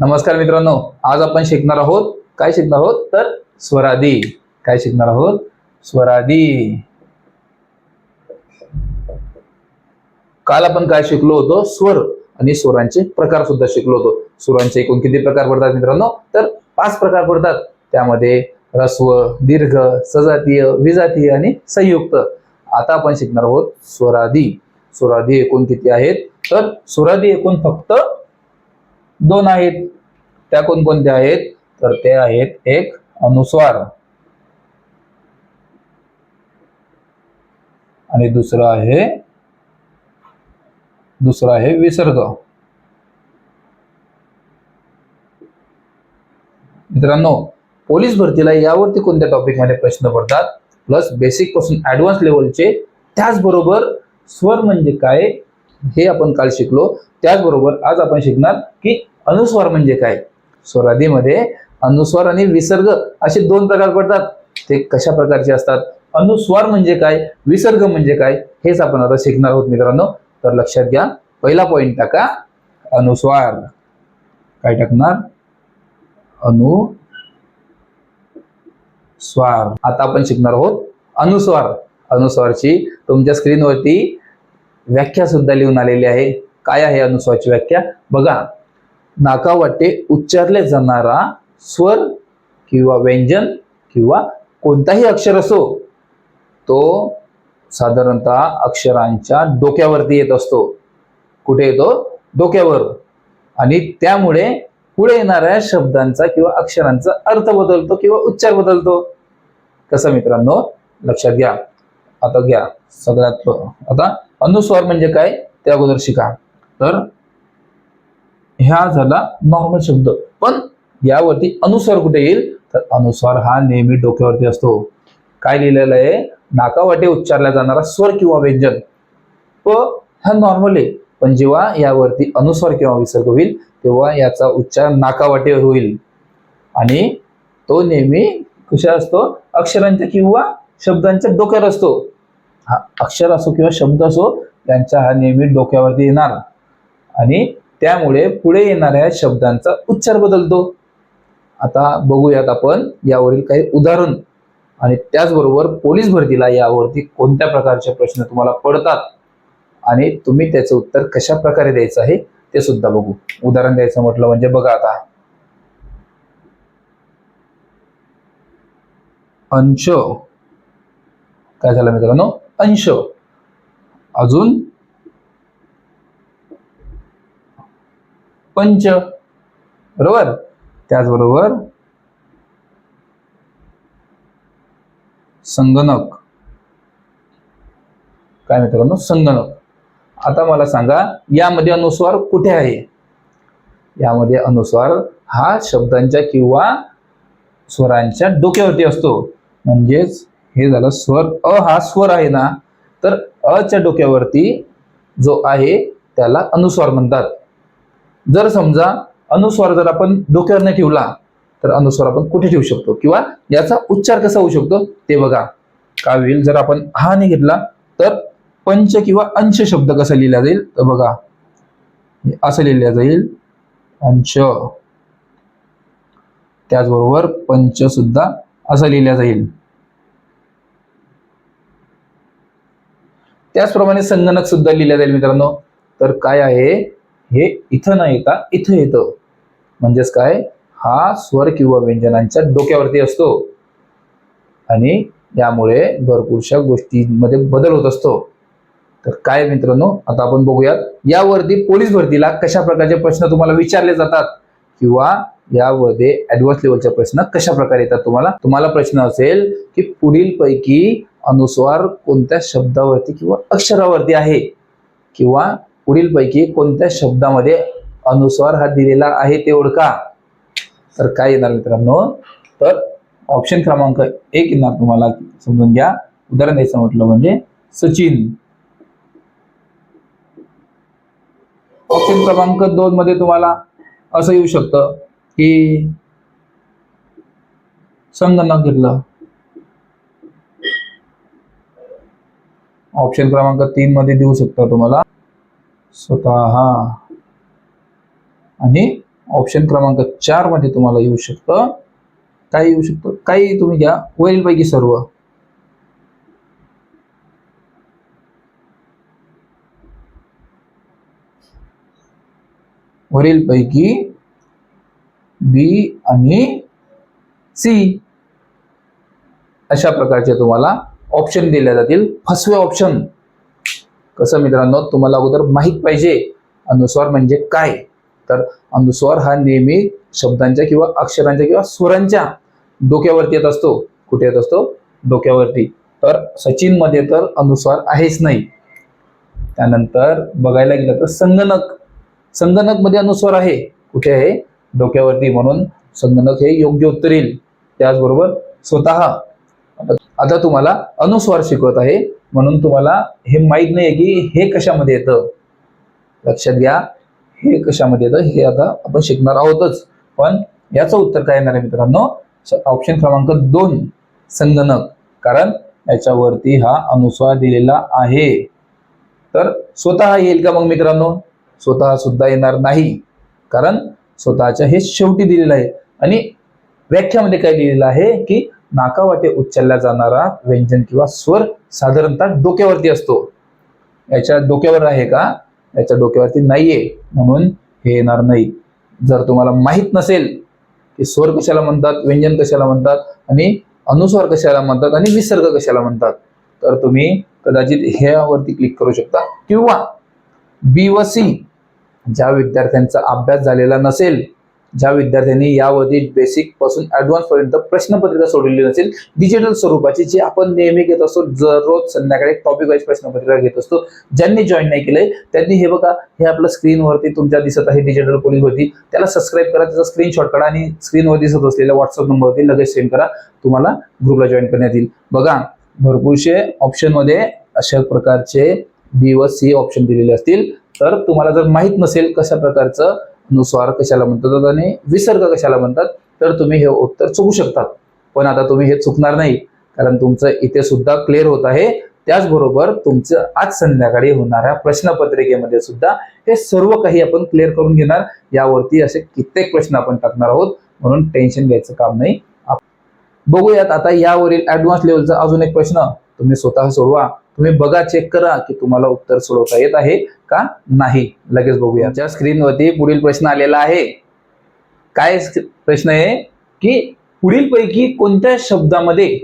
नमस्कार मित्रांनो आज आपण शिकणार आहोत. काय शिकणार आहोत? तर स्वरादी. काय शिकणार आहोत? स्वरादी. काल आपण काय शिकलो होतो? स्वर आणि स्वरांचे प्रकार सुद्धा शिकलो होतो. स्वरांचे एकूण किती प्रकार पडतात मित्रांनो? तर पाच प्रकार पडतात. त्यामध्ये रस्व दीर्घ सजातीय विजातीय आणि संयुक्त. आता आपण शिकणार आहोत स्वरादी. स्वरादी एकूण किती आहेत? तर स्वरादी एकूण फक्त दोन आहेत. त्या कोणकोणत्या आहेत? तर ते आहेत एक अनुस्वार. आणि दुसरं आहे दुसरं आहे विसर्ग. मित्रांनो पोलीस भरतीला यावरती कोणत्या टॉपिकमध्ये प्रश्न पडतात? प्लस बेसिकपासून ऍडव्हान्स लेवलचे त्याचबरोबर स्वर म्हणजे काय? हे आपण काल शिकलो. त्याचबरोबर आज आपण शिकणार की अनुस्वार म्हणजे काय? स्वराधीमध्ये अनुस्वार आणि विसर्ग असे दोन प्रकार पडतात. ते कशा प्रकारचे असतात? अनुस्वार म्हणजे काय? विसर्ग म्हणजे काय? हेच आपण आता शिकणार आहोत मित्रांनो. तर लक्षात घ्या. पहिला पॉइंट टाका. अनुस्वार. काय टाकणार? अनु स्वार आता आपण शिकणार आहोत अनुस्वार. अनुस्वारची तुमच्या स्क्रीनवरती व्याख्या सुद्धा लिहून आलेली आहे. काय आहे अनुस्वाची व्याख्या? बघा नाकावाटे उच्चारले जाणारा स्वर किंवा व्यंजन किंवा कोणताही अक्षर असो तो साधारणतः अक्षरांच्या डोक्यावरती येत असतो. कुठे येतो? डोक्यावर. आणि त्यामुळे पुढे येणाऱ्या शब्दांचा किंवा अक्षरांचा अर्थ बदलतो किंवा उच्चार बदलतो. कसं मित्रांनो? लक्षात घ्या. आता घ्या. सगळ्यात आता अनुस्वार म्हणजे काय? त्या अगोदर शिका. तर ह्या झाला नॉर्मल शब्द. पण यावरती अनुस्वार कुठे येईल? तर अनुस्वार हा नेहमी डोक्यावरती असतो. काय लिहिलेलं आहे? नाकावाटे उच्चारला जाणारा स्वर किंवा व्यंजन. प हा नॉर्मल आहे. पण जेव्हा यावरती अनुस्वार किंवा विसर्ग होईल तेव्हा याचा उच्चार नाकावाटे होईल. आणि तो नेहमी कशा असतो? अक्षरांच्या किंवा शब्दांच्या डोक्यावर असतो. हा अक्षर असो किंवा शब्द असो त्यांचा हा नेहमी डोक्यावरती येणार. आणि त्यामुळे पुढे येणाऱ्या शब्दांचा उच्चार बदलतो. आता बघूयात आपण यावरील काही उदाहरण. आणि त्याचबरोबर पोलीस भरतीला यावरती कोणत्या प्रकारचे प्रश्न तुम्हाला पडतात? आणि तुम्ही त्याचं उत्तर कशा प्रकारे द्यायचं आहे ते सुद्धा बघू. उदाहरण द्यायचं म्हटलं म्हणजे बघा आता. अंश. काय झालं मित्रांनो? अंश. अजून पंच. बरोबर? त्याचबरोबर संगणक. काय मित्रांनो? संगणक. आता मला सांगा यामध्ये अनुस्वार कुठे आहे? यामध्ये अनुस्वार हा शब्दांच्या किंवा स्वरांच्या डोक्यावरती असतो. म्हणजेच हे झालं स्वर. अ हा स्वर आहे ना तर अच्या डोक्यावरती जो आहे त्याला अनुस्वार म्हणतात. जर समजा अनुस्वार जर आपण डोक्यावर नाही ठेवला तर अनुस्वार आपण कुठे ठेवू शकतो? किंवा याचा उच्चार कसा होऊ शकतो? ते बघा. काय होईल? जर आपण हा नाही घेतला तर पंच किंवा अंश शब्द कसा लिहिला जाईल? तर बघा. असं लिहिल्या जाईल. अंश. त्याचबरोबर पंच सुद्धा असं लिहिल्या जाईल. त्याचप्रमाणे संगणक सुद्धा लिहिल्या जाईल मित्रांनो. तर काय आहे? हे इथं न येता इथं येतं. म्हणजेच काय? हा स्वर किंवा व्यंजनांच्या डोक्यावरती असतो. आणि यामुळे भरपूरशा गोष्टींमध्ये बदल होत असतो. तर काय मित्रांनो? आता आपण बघूयात. यावरती पोलीस भरतीला कशा प्रकारचे प्रश्न तुम्हाला विचारले जातात? किंवा यामध्ये ऍडव्हान्स लेवलचे प्रश्न कशा प्रकारे येतात तुम्हाला? तुम्हाला प्रश्न असेल की पुढील पैकी अनुस्वार कोणत्या शब्दावरती किंवा अक्षरावरती आहे? किंवा पुढील पैकी कोणत्या शब्दामध्ये अनुस्वार हा दिलेला आहे ते ओळखा. तर काय येणार मित्रांनो? तर ऑप्शन क्रमांक एक येणार तुम्हाला. समजून घ्या. उदाहरण द्यायचं म्हटलं म्हणजे सचिन. ऑप्शन क्रमांक दोन मध्ये तुम्हाला असं येऊ शकतं की संगणक घेतलं. ऑप्शन क्रमांक तीन मध्ये देऊ शकता तुम्हाला. स्वतः आणि ऑप्शन क्रमांक चारमध्ये तुम्हाला येऊ शकतं. काय येऊ शकतं? काही तुम्ही घ्या? वरीलपैकी सर्व. वरीलपैकी बी आणि सी. अशा प्रकारचे तुम्हाला ऑप्शन दिल्या जातील. फसवे ऑप्शन कसं मित्रांनो तुम्हाला अगोदर माहीत पाहिजे अनुस्वार म्हणजे काय? तर अनुस्वार हा नेहमी शब्दांच्या किंवा अक्षरांच्या किंवा स्वरांच्या डोक्यावरती येत असतो. कुठे येत असतो? डोक्यावरती. तर सचिनमध्ये तर अनुस्वार आहेच नाही. त्यानंतर बघायला गेलं तर संगणक. संगणकमध्ये अनुस्वार आहे. कुठे आहे? डोक्यावरती. म्हणून संगणक हे योग्य उत्तर येईल त्याचबरोबर स्वतः. आता- तुम्हाला अनुस्वार शिकवत आहे. म्हणून तुम्हाला हे माहीत नाही की हे कशामध्ये येतं. लक्षात घ्या हे कशामध्ये येतं हे आता आपण शिकणार आहोतच. पण याचं उत्तर काय येणार आहे मित्रांनो? ऑप्शन क्रमांक दोन संगणक. कारण याच्यावरती हा अनुस्वार दिलेला आहे. तर स्वतः येईल का मग मित्रांनो? स्वतः सुद्धा येणार नाही. कारण स्वतःच्या हे शेवटी दिलेलं आहे. आणि व्याख्यामध्ये काय दिलेलं आहे की नाकावाटे उच्चारला जाणारा व्यंजन किंवा स्वर साधारणतः डोक्यावरती असतो. याच्या डोक्यावर आहे का? याच्या डोक्यावरती नाहीये म्हणून हे येणार नाही. जर तुम्हाला माहीत नसेल की स्वर कशाला म्हणतात व्यंजन कशाला म्हणतात आणि अनुस्वार कशाला म्हणतात आणि विसर्ग कशाला म्हणतात तर तुम्ही कदाचित ह्यावरती क्लिक करू शकता. किंवा बी व सी ज्या विद्यार्थ्यांचा अभ्यास झालेला नसेल ज्या विद्यार्थ्यांनी यावधी बेसिकपासून ऍडव्हान्स पर्यंत प्रश्नपत्रिका सोडलेली नसेल डिजिटल स्वरूपाची जी आपण नेहमी घेत असतो दररोज संध्याकाळी टॉपिक वाईज प्रश्नपत्रिका घेत असतो ज्यांनी जॉईन नाही केलंय त्यांनी हे बघा हे आपलं स्क्रीनवरती तुमच्या दिसत आहे डिजिटल पोलिंग होती त्याला सबस्क्राईब करा त्याचा स्क्रीनशॉट काढा आणि स्क्रीनवर दिसत असलेल्या व्हॉट्सअप नंबरवरती लगेच सेंड करा. तुम्हाला ग्रुपला जॉईन करण्यात येईल. बघा भरपूरशे ऑप्शनमध्ये अशा प्रकारचे बी व सी ऑप्शन दिलेले असतील. तर तुम्हाला जर माहीत नसेल कशा प्रकारचं अनुस्वार कशाला म्हणतात आणि विसर्ग कशाला म्हणतात? तर तुम्ही हे उत्तर चुकू शकतात. पण आता तुम्ही हे चुकणार नाही. कारण तुमचं इथे सुद्धा क्लिअर होत आहे. त्याचबरोबर तुमचं आज संध्याकाळी होणाऱ्या प्रश्नपत्रिकेमध्ये सुद्धा हे सर्व काही आपण क्लिअर करून घेणार. यावरती असे कित्येक प्रश्न आपण टाकणार आहोत. म्हणून टेन्शन घ्यायचं काम नाही. बघूयात आता यावरील ऍडव्हान्स लेवलचा अजून एक प्रश्न. तुम्ही स्वतः सोडवा. तुम्ही बघा चेक करा की तुम्हाला उत्तर सोडवता येत आहे. का नाही. लगेच बघूया. ज्या स्क्रीनवरती पुढील प्रश्न आलेला आहे. काय प्रश्न आहे? की पुढील पैकी कोणत्या शब्दामध्ये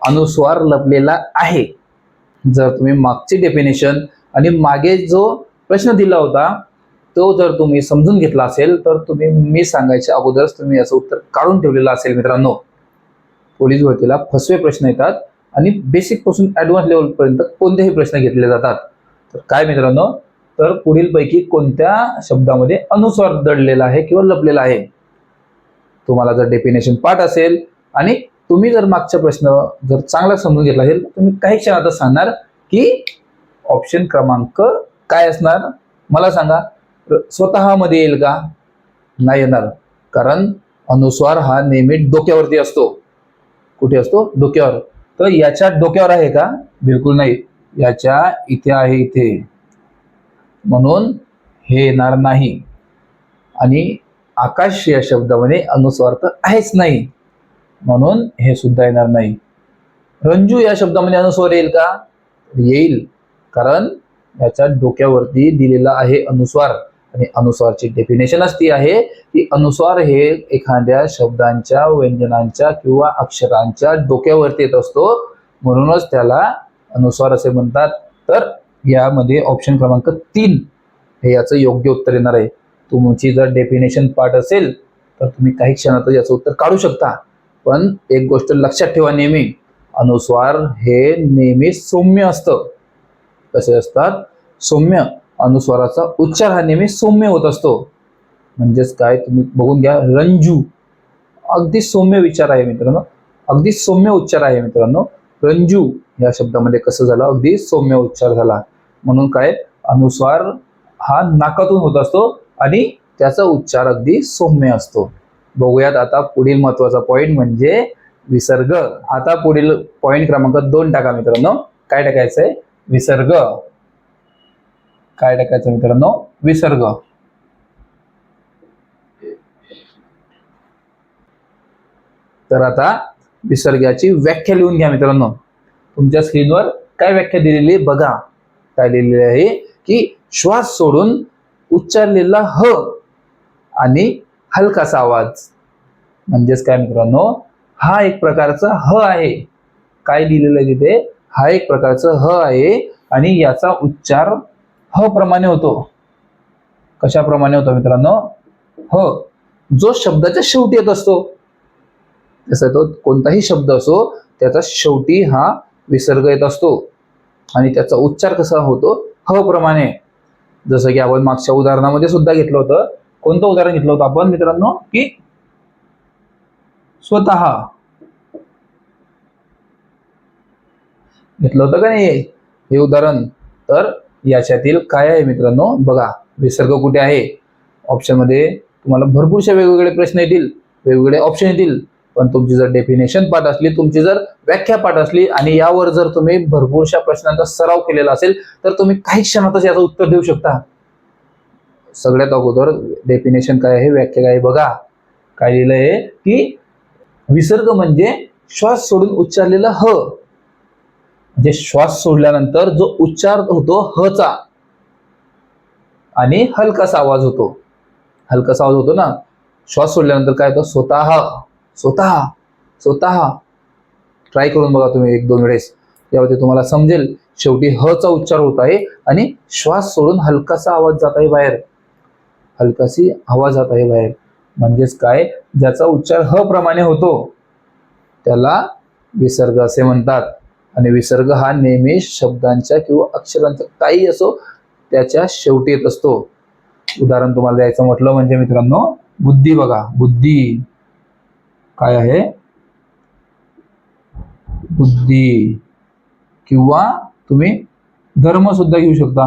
अनुस्वार लपलेला आहे? जर तुम्ही मागची डेफिनेशन आणि मागे जो प्रश्न दिला होता तो जर तुम्ही समजून घेतला असेल तर तुम्ही मी सांगायच्या अगोदरच तुम्ही याचं उत्तर काढून ठेवलेलं असेल मित्रांनो. पोलीस भरतीला फसवे प्रश्न येतात आणि बेसिकपासून ऍडव्हान्स लेवल पर्यंत कोणतेही प्रश्न घेतले जातात. तर काय मित्रांनो? तर पुढील पैकी कोणत्या शब्दामध्ये अनुस्वार दडलेला आहे किंवा लपलेला आहे? तुम्हाला जर डेफिनेशन पाठ असेल आणि तुम्ही जर मागचा प्रश्न जर चांगला समजून घेतला असेल तर तुम्ही काही क्षणातच सांगणार की ऑप्शन क्रमांक काय असणार? मला सांगा र- स्वतःमध्ये येईल का? नाही येणार. कारण अनुस्वार हा नेहमी डोक्यावरती असतो. कुठे असतो? डोक्यावर. तर याच्या डोक्यावर आहे का? बिलकुल नाही. याच्या इथे आहे इथे. म्हणून हे येणार नाही. आणि आकाश या शब्दामध्ये अनुस्वार तर आहेच नाही. म्हणून हे सुद्धा येणार नाही. रंजू या शब्दामध्ये अनुस्वार येईल का? येईल. कारण याच्या डोक्यावरती दिलेला आहे अनुस्वार. आणि अनुस्वारची डेफिनेशन असती आहे की अनुस्वार हे एखाद्या शब्दांच्या व्यंजनांच्या किंवा अक्षरांच्या डोक्यावरती येत असतो. म्हणूनच त्याला अनुस्वार असे म्हणतात. तर यामध्ये ऑप्शन क्रमांक तीन हे याचं योग्य उत्तर येणार आहे. तुमची जर डेफिनेशन पार्ट असेल तर तुम्ही काही क्षणातच याचं उत्तर काढू शकता. पण एक गोष्ट लक्षात ठेवा नेहमी अनुस्वार हे नेहमी सौम्य असतं. कसे असतात? सौम्य अनुस्वाराचा उच्चार हा नेहमी सौम्य होत असतो. म्हणजेच काय? तुम्ही बघून घ्या रंजू. अगदी सौम्य विचार आहे मित्रांनो. अगदी सौम्य उच्चार आहे मित्रांनो. रंजू या शब्दामध्ये कसं झालं? अगदी सौम्य उच्चार झाला. म्हणून काय? अनुस्वार हा नाकातून होत असतो आणि त्याचा उच्चार अगदी सौम्य असतो. बघूयात आता पुढील महत्त्वाचा पॉइंट म्हणजे विसर्ग. आता पुढील पॉइंट क्रमांक दोन टाका मित्रांनो. काय टाकायचंय? विसर्ग. काय टाकायचं मित्रांनो? विसर्ग. तर आता विसर्गाची व्याख्या लिहून घ्या मित्रांनो. तुमच्या स्क्रीनवर काय व्याख्या दिलेली बघा. काय लिहिलेले आहे? की श्वास सोडून उच्चारलेला ह आणि हलकासा आवाज. म्हणजेच काय मित्रांनो? हा एक प्रकारचा ह आहे. काय लिहिलेलं आहे तिथे? हा एक प्रकारचा ह आहे आणि याचा उच्चार ह प्रमाणे होतो. कशाप्रमाणे होतो मित्रांनो? ह. जो शब्दाच्या शेवटी येत असतो. जसं तो कोणताही शब्द असो त्याचा शेवटी हा विसर्ग येत असतो. आणि त्याचा उच्चार कसा होतो? ह प्रमाणे जसं की आपण मागच्या उदाहरणामध्ये सुद्धा घेतलं होतं. कोणतं उदाहरण घेतलं होतं आपण मित्रांनो? की स्वतः. घेतलं होतं का नाही हे? उदाहरण. तर याच्यातील काय आहे मित्रांनो? बघा. विसर्ग कुठे आहे? ऑप्शनमध्ये तुम्हाला भरपूरशा वेगवेगळे प्रश्न येतील. वेगवेगळे ऑप्शन येतील. पण तुमची जर डेफिनेशन पाठ असली तुमची जर व्याख्या पाठ असली आणि यावर जर तुम्ही भरपूरशा प्रश्नांचा सराव केलेला असेल तर तुम्ही काही क्षणातच याचं उत्तर देऊ शकता. सगळ्यात अगोदर डेफिनेशन काय आहे व्याख्या काय बघा. काय लिहिलं आहे की विसर्ग म्हणजे श्वास सोडून उच्चारलेला ह. म्हणजे श्वास सोडल्यानंतर जो उच्चार होतो ह चा. आणि हलकासा आवाज होतो. हलकासा आवाज होतो ना? श्वास सोडल्यानंतर काय होतं? स्वतः. स्वतः स्वतः ट्राय करून बघा तुम्ही एक दोन वेळेस. यावरती तुम्हाला समजेल शेवटी ह चा उच्चार होत आहे आणि श्वास सोडून हलकासा आवाज जात आहे बाहेर. हलकासी आवाज जात आहे बाहेर. म्हणजेच काय? ज्याचा उच्चार ह प्रमाणे होतो त्याला विसर्ग असे म्हणतात. आणि विसर्ग हा नेहमी शब्दांच्या किंवा अक्षरांचा काही असो त्याच्या शेवटी येत असतो. उदाहरण तुम्हाला द्यायचं म्हटलं म्हणजे मित्रांनो बुद्धी बघा. बुद्धी. काय आहे? बुद्धी. किंवा तुम्ही धर्म सुद्धा घेऊ शकता.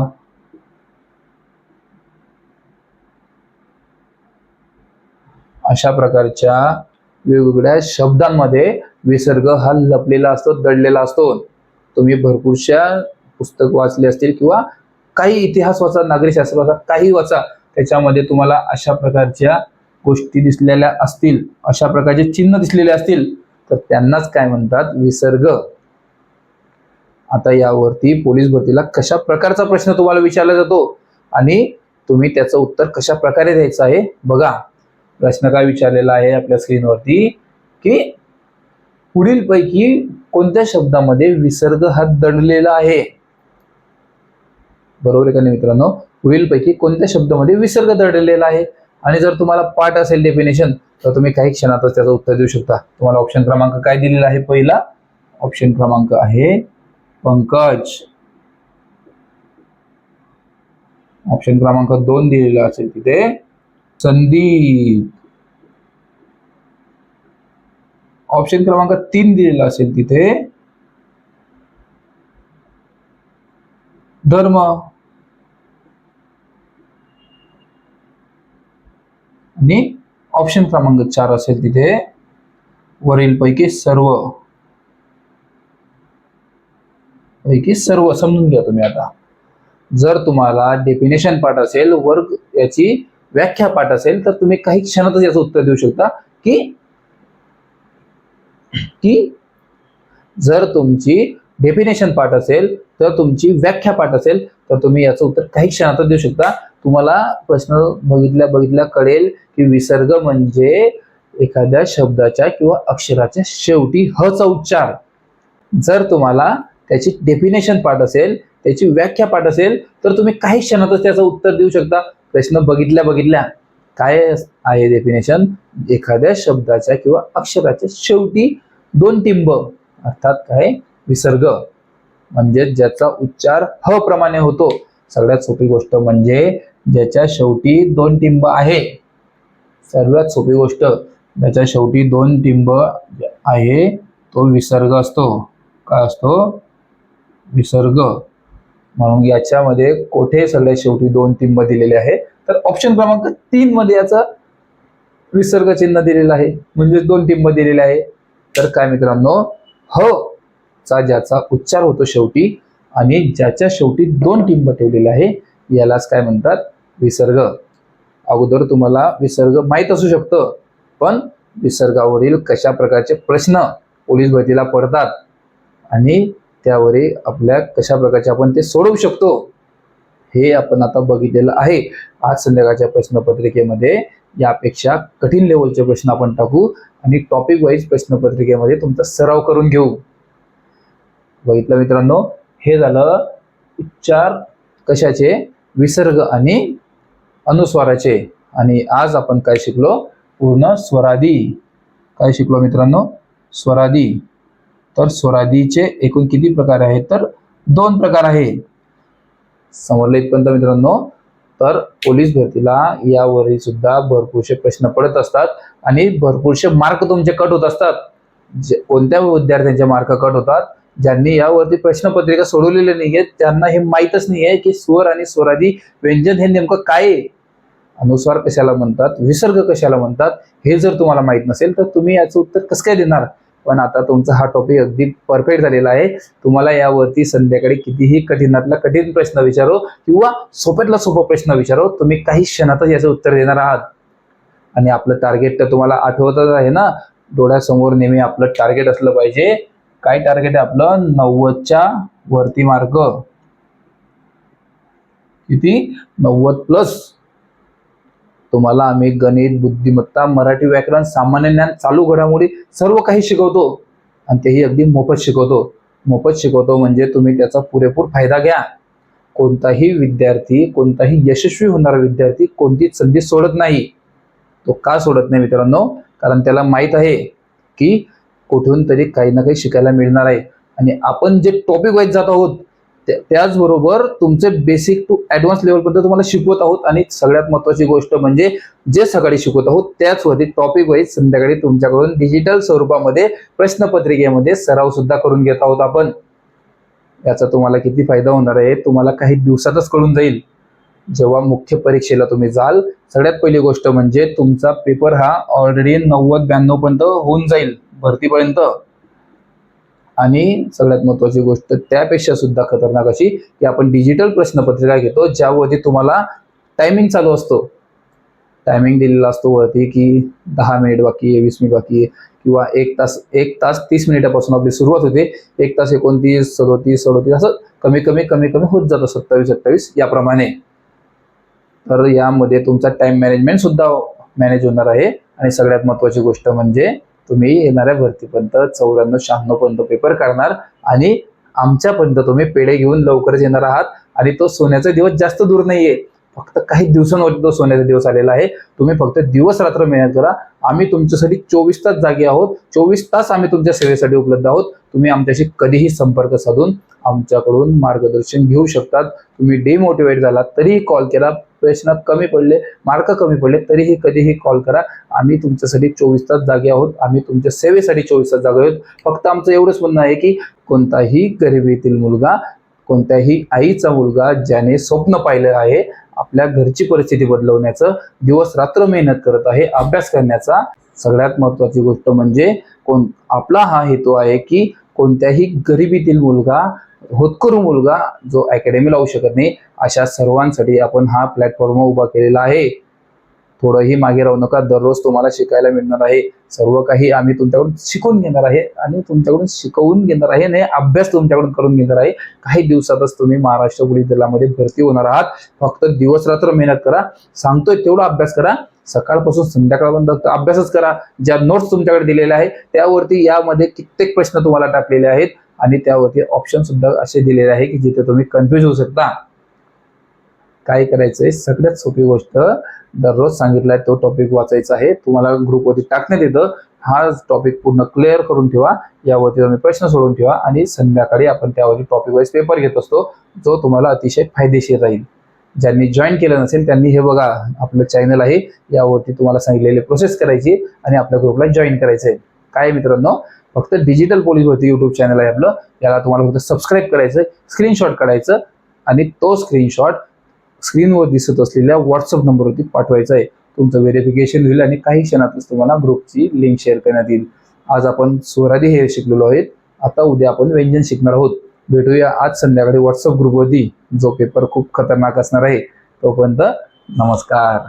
अशा प्रकारच्या वेगवेगळ्या शब्दांमध्ये विसर्ग हा लपलेला असतो दडलेला असतो. तुम्ही भरपूरशा पुस्तक वाचले असतील किंवा काही इतिहास वाचा नागरिकशास्त्र वाचा काही वाचा. त्याच्यामध्ये तुम्हाला अशा प्रकारच्या गोष्टी दिसलेल्या असतील अशा प्रकारचे चिन्ह दिसलेले असतील तर त्यांनाच काय म्हणतात? विसर्ग. आता यावरती पोलीस भरतीला कशा प्रकारचा प्रश्न तुम्हाला विचारला जातो? आणि तुम्ही त्याचं उत्तर कशा प्रकारे द्यायचं आहे? बघा. प्रश्न काय विचारलेला आहे आपल्या स्क्रीनवरती? की पुढील पैकी कोणत्या शब्दामध्ये विसर्ग हा दडलेला आहे? बरोबर आहे का नाही मित्रांनो? पुढील पैकी कोणत्या शब्दामध्ये विसर्ग दडलेला आहे? आणि जर तुम्हाला पाठ असेल डेफिनेशन तर तुम्ही काही क्षणातच त्याचं उत्तर देऊ शकता. तुम्हाला ऑप्शन क्रमांक काय दिलेला आहे? पहिला ऑप्शन क्रमांक आहे पंकज. ऑप्शन क्रमांक दोन दिलेला असेल तिथे संदीप. ऑप्शन क्रमांक तीन दिलेला असेल तिथे धर्म. आणि ऑप्शन क्रमांक चार असेल तिथे. वरील पैकी सर्व. पैकी सर्व समजून घ्या तुम्ही आता. जर तुम्हाला डेफिनेशन पाठ असेल वर्ग याची व्याख्या पाठ असेल तर तुम्ही काही क्षणातच याचं उत्तर देऊ शकता की की जर तुमची डेफिनेशन पाठ असेल तर तुमची व्याख्या पाठ असेल तर तुम्ही याचं उत्तर काही क्षणातच देऊ शकता. तुम्हाला प्रश्न बघितल्या बघितल्या कळेल की विसर्ग म्हणजे एखाद्या शब्दाच्या किंवा अक्षराच्या शेवटी ह चा उच्चार. जर तुम्हाला त्याची डेफिनेशन पाठ असेल त्याची व्याख्या पाठ असेल तर तुम्ही काही क्षणातच त्याचं उत्तर देऊ शकता. प्रश्न बघितल्या बघितल्या. काय आहे डेफिनेशन एखाद्या शब्दाच्या किंवा अक्षराच्या शेवटी दोन टिंब अर्थात काय? विसर्ग. म्हणजे ज्याचा उच्चार ह प्रमाणे होतो. सगळ्यात सोपी गोष्ट म्हणजे ज्याच्या शेवटी दोन टिंब आहे. सर्वात सोपी गोष्ट ज्याच्या शेवटी दोन टिंब आहे तो विसर्ग असतो. काय असतो? विसर्ग. म्हणून याच्यामध्ये कोठे सगळ्यात शेवटी दोन टिंब दिलेले आहे? तर ऑप्शन क्रमांक तीन मध्ये याचा विसर्ग चिन्ह दिलेलं आहे. म्हणजे दोन टिंब दिलेले आहे. तर काय मित्रांनो? ह चा ज्याचा उच्चार होतो शेवटी आणि ज्याच्या शेवटी दोन टिंब ठेवलेले आहे यालाच काय म्हणतात? विसर्ग. अगोदर तुम्हाला विसर्ग माहीत असू शकतं पण विसर्गावरील कशा प्रकारचे प्रश्न पोलीस भरतीला पडतात आणि त्यावरील आपल्या कशा प्रकारचे आपण ते सोडवू शकतो हे आपण आता बघितलेलं आहे. आज संध्याकाळच्या प्रश्नपत्रिकेमध्ये यापेक्षा कठीण लेवलचे प्रश्न आपण टाकू आणि टॉपिक वाईज प्रश्नपत्रिकेमध्ये तुमचा सराव करून घेऊ. बघितलं मित्रांनो? हे झालं उच्चार कशाचे? विसर्ग आणि अनुस्वाराचे. आणि आज आपण काय शिकलो? पूर्ण स्वरादी. काय शिकलो मित्रांनो? स्वरादी. तर स्वरादीचे एकूण किती प्रकार आहेत? तर दोन प्रकार आहे समोरले इथपर्यंत मित्रांनो? तर पोलीस भरतीला यावरही सुद्धा भरपूरसे प्रश्न पडत असतात आणि भरपूरसे मार्क तुमचे कट होत असतात. जे कोणत्या विद्यार्थ्यांचे मार्क कट होतात. ज्यांनी यावरती प्रश्नपत्रिका सोडवलेले नाहीये त्यांना हे माहीतच नाहीये की स्वर आणि स्वरादी व्यंजन हे नेमकं काय अनुस्वार कशाला म्हणतात? विसर्ग कशाला म्हणतात? हे जर तुम्हाला माहीत नसेल तर तुम्ही याचं उत्तर कसं काय देणार? पण आता तुमचा हा टॉपिक अगदी परफेक्ट झालेला आहे. तुम्हाला यावरती संध्याकाळी कितीही कठीणातला कठीण प्रश्न विचारो किंवा सोप्यातला सोपा प्रश्न विचारो तुम्ही काही क्षणातच याचं उत्तर देणार आहात. आणि आपलं टार्गेट तर तुम्हाला आठवतच आहे ना? डोळ्यासमोर नेहमी आपलं टार्गेट असलं पाहिजे. काय टार्गेट आहे आपलं? नव्वदच्या वरती मार्क किती? नव्वद प्लस तुम्हाला आम्ही गणित बुद्धिमत्ता मराठी व्याकरण सामान्य ज्ञान चालू घडामोडी सर्व काही शिकवतो. आणि तेही अगदी मोफत शिकवतो. मोफत शिकवतो म्हणजे तुम्ही त्याचा पुरेपूर फायदा घ्या. कोणताही विद्यार्थी कोणताही यशस्वी होणारा विद्यार्थी कोणतीच संधी सोडत नाही. तो का सोडत नाही मित्रांनो? कारण त्याला माहीत आहे की कुठून तरी काही ना काही शिकायला मिळणार आहे. आणि आपण जे टॉपिक वाईज जात आहोत त्या- त्याचबरोबर तुमचे बेसिक टू ॲडव्हान्स लेवलपर्यंत तुम्हाला शिकवत आहोत. आणि सगळ्यात महत्त्वाची गोष्ट म्हणजे जे सकाळी शिकवत आहोत त्याचवरती टॉपिक वाईज संध्याकाळी तुमच्याकडून डिजिटल स्वरूपामध्ये प्रश्नपत्रिकेमध्ये सराव सुद्धा करून घेत आहोत आपण. याचा तुम्हाला किती फायदा होणार आहे तुम्हाला काही दिवसातच कळून जाईल. जेव्हा मुख्य परीक्षेला तुम्ही जाल सगळ्यात पहिली गोष्ट म्हणजे तुमचा पेपर हा ऑलरेडी नव्वद ब्याण्णव पर्यंत होऊन जाईल. भरतीपर्यंत. आणि सगळ्यात महत्वाची गोष्ट त्यापेक्षा सुद्धा खतरनाक अशी की आपण डिजिटल प्रश्नपत्रिका घेतो ज्यावरती तुम्हाला टायमिंग चालू असतो. टायमिंग दिलेला असतो वरती की दहा मिनिट बाकी आहे वीस मिनिट बाकी आहे किंवा एक तास एक तास तीस मिनिटापासून आपली सुरुवात होते एक तास एकोणतीस सदोतीस सदोतीस असं कमी कमी कमी कमी होत जातं सत्तावीस सत्तावीस याप्रमाणे. तर यामध्ये तुमचा टाइम मॅनेजमेंट सुद्धा मॅनेज होणार आहे. आणि सगळ्यात महत्वाची गोष्ट म्हणजे तुम्ही येणाऱ्या भरतीपर्यंत चौऱ्याण्णव शहाण्णव पर्यंत पेपर काढणार आणि आमच्यापर्यंत तुम्ही पेढे घेऊन लवकरच येणार आहात आणि तो सोन्याचा दिवस जास्त दूर नाहीये. फक्त काही दिवसांवरती तो सोन्याचा दिवस आलेला आहे. तुम्ही फक्त दिवस रात्र मेहनत करा. आम्ही तुमच्यासाठी चोवीस तास जागे आहोत. चोवीस तास आम्ही तुमच्या सेवेसाठी उपलब्ध आहोत. तुम्ही आमच्याशी कधीही संपर्क साधून आमच्याकडून मार्गदर्शन घेऊ शकतात. तुम्ही डिमोटिवेट झालात तरीही कॉल केला. प्रश्न कमी पडले मार्क कमी पडले तरीही कधीही कॉल करा. आम्ही तुमच्यासाठी चोवीस तास जागे आहोत. आम्ही तुमच्या सेवेसाठी चोवीस तास जागे आहोत. फक्त आमचं एवढंच म्हणणं आहे की कोणताही गरिबीतील मुलगा कोणत्याही आईचा मुलगा ज्याने स्वप्न पाहिलं आहे आपल्या घरची परिस्थिती बदलवण्याचं दिवस रात्र मेहनत करत आहे अभ्यास करण्याचा सगळ्यात महत्वाची गोष्ट म्हणजे कोण आपला हा हेतू आहे की कोणत्याही गरिबीतील मुलगा होतकरू मुलगा जो अकॅडमी लावू शकत नाही अशा सर्वांसाठी आपण हा प्लॅटफॉर्म उभा केलेला आहे. थोडंही मागे राहू नका. दररोज तुम्हाला शिकायला मिळणार आहे. सर्व काही आम्ही तुमच्याकडून शिकून घेणार आहे आणि तुमच्याकडून शिकवून घेणार आहे आणि अभ्यास तुमच्याकडून करून घेणार आहे. काही दिवसातच तुम्ही महाराष्ट्र पोलीस दलामध्ये भरती होणार आहात. फक्त दिवस रात्र मेहनत करा. सांगतोय तेवढा अभ्यास करा. सकाळपासून संध्याकाळपर्यंत अभ्यासच करा. ज्या नोट्स तुमच्याकडे दिलेल्या आहे त्यावरती यामध्ये कित्येक प्रश्न तुम्हाला टाकलेले आहेत. आणि त्यावरती ऑप्शन सुद्धा असे दिलेले आहे की जिथे तुम्ही कन्फ्युज होऊ शकता. काय करायचंय? सगळ्यात सोपी गोष्ट दररोज सांगितलाय तो टॉपिक वाचायचा आहे. तुम्हाला ग्रुपवरती टाकण्यात येतं. हा टॉपिक पूर्ण क्लिअर करून ठेवा. यावरती तुम्ही प्रश्न सोडून ठेवा आणि संध्याकाळी आपण त्यावरती टॉपिक वाईज पेपर घेत असतो जो तुम्हाला अतिशय फायदेशीर राहील. ज्यांनी जॉईन केलं नसेल त्यांनी हे बघा आपलं चॅनल आहे. यावरती तुम्हाला सांगितलेली प्रोसेस करायची आणि आपल्या ग्रुपला जॉईन करायचं आहे काय मित्रांनो? फक्त डिजिटल पोलीस भरती युट्यूब चॅनल आहे आपलं. याला तुम्हाला फक्त सबस्क्राईब करायचं स्क्रीनशॉट काढायचं आणि तो स्क्रीनशॉट स्क्रीनवर दिसत असलेल्या व्हॉट्सअप नंबरवरती पाठवायचा आहे. तुमचं व्हेरिफिकेशन होईल आणि काही क्षणातच तुम्हाला ग्रुपची लिंक शेअर करण्यात येईल. आज आपण स्वरादी हे शिकलेलो आहेत. आता उद्या आपण व्यंजन शिकणार आहोत. भेटूया आज संध्याकाळी व्हॉट्सअप ग्रुपवरती जो पेपर खूप खतरनाक असणार आहे तोपर्यंत नमस्कार.